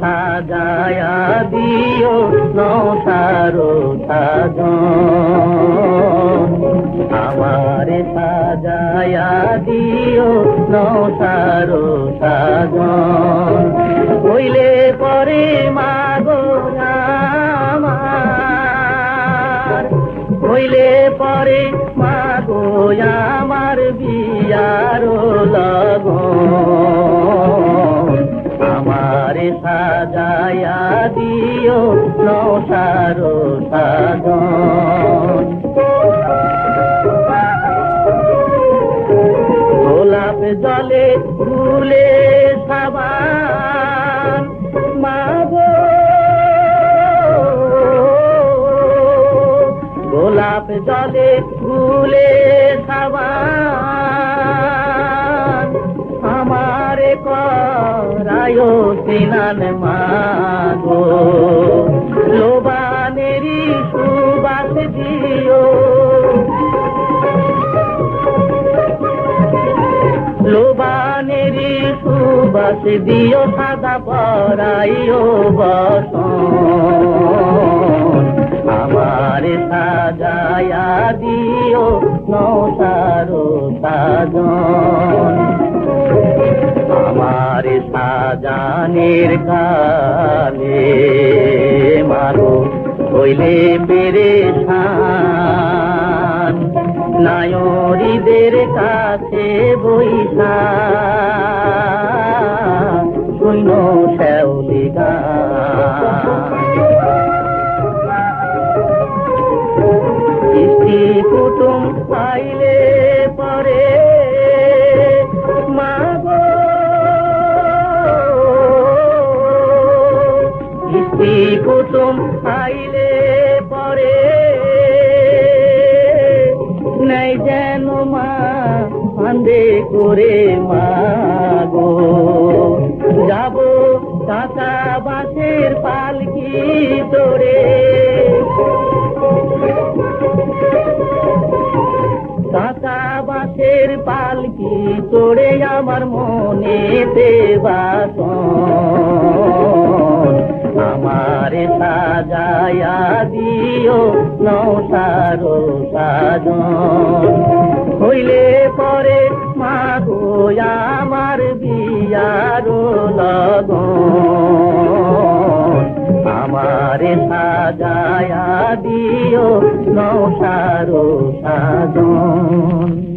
সাজায়া দিও, নৌসারো সাজন। আমার সাজায়া দিও, নৌসারো সাজন। কইলে পরে মাগো আমার। কইলে পরে মাগো আমার বিয়ারো লগ সাজায়া দিও নসারো সাজন গোলাপ জলে ফুলে সাবান মাগো গোলাপ জলে ফুলে সাবান আমারে করায় সিনান মাগো। লোবানেরি সুবাস দিও। লোবানেরি সুবাস দিও, সাদা পরাইও বসন। আমার সাজায়া দিও নসারো সাজন। সাজানের কালে মারো হইলে পেরে নায়রীদের কাছে বৈশা শূন্য শ্যাওলি কৃষ্টি কুটুম পাইলে পরে কৃষ্টি কুটুম পাইলে পরে নাই যেন মা ফান্দে করে মাগো যাব কাকা বাসের পালকি তোরে। কাকা বাসের পালকি তোরে আমার মনেতে বাসন। আমার সাজায়া দিও নসারো সাজন হইলে পরে মা আমার বিয়ারো লগন। আমার সাজায়া দিও নসারো সাজন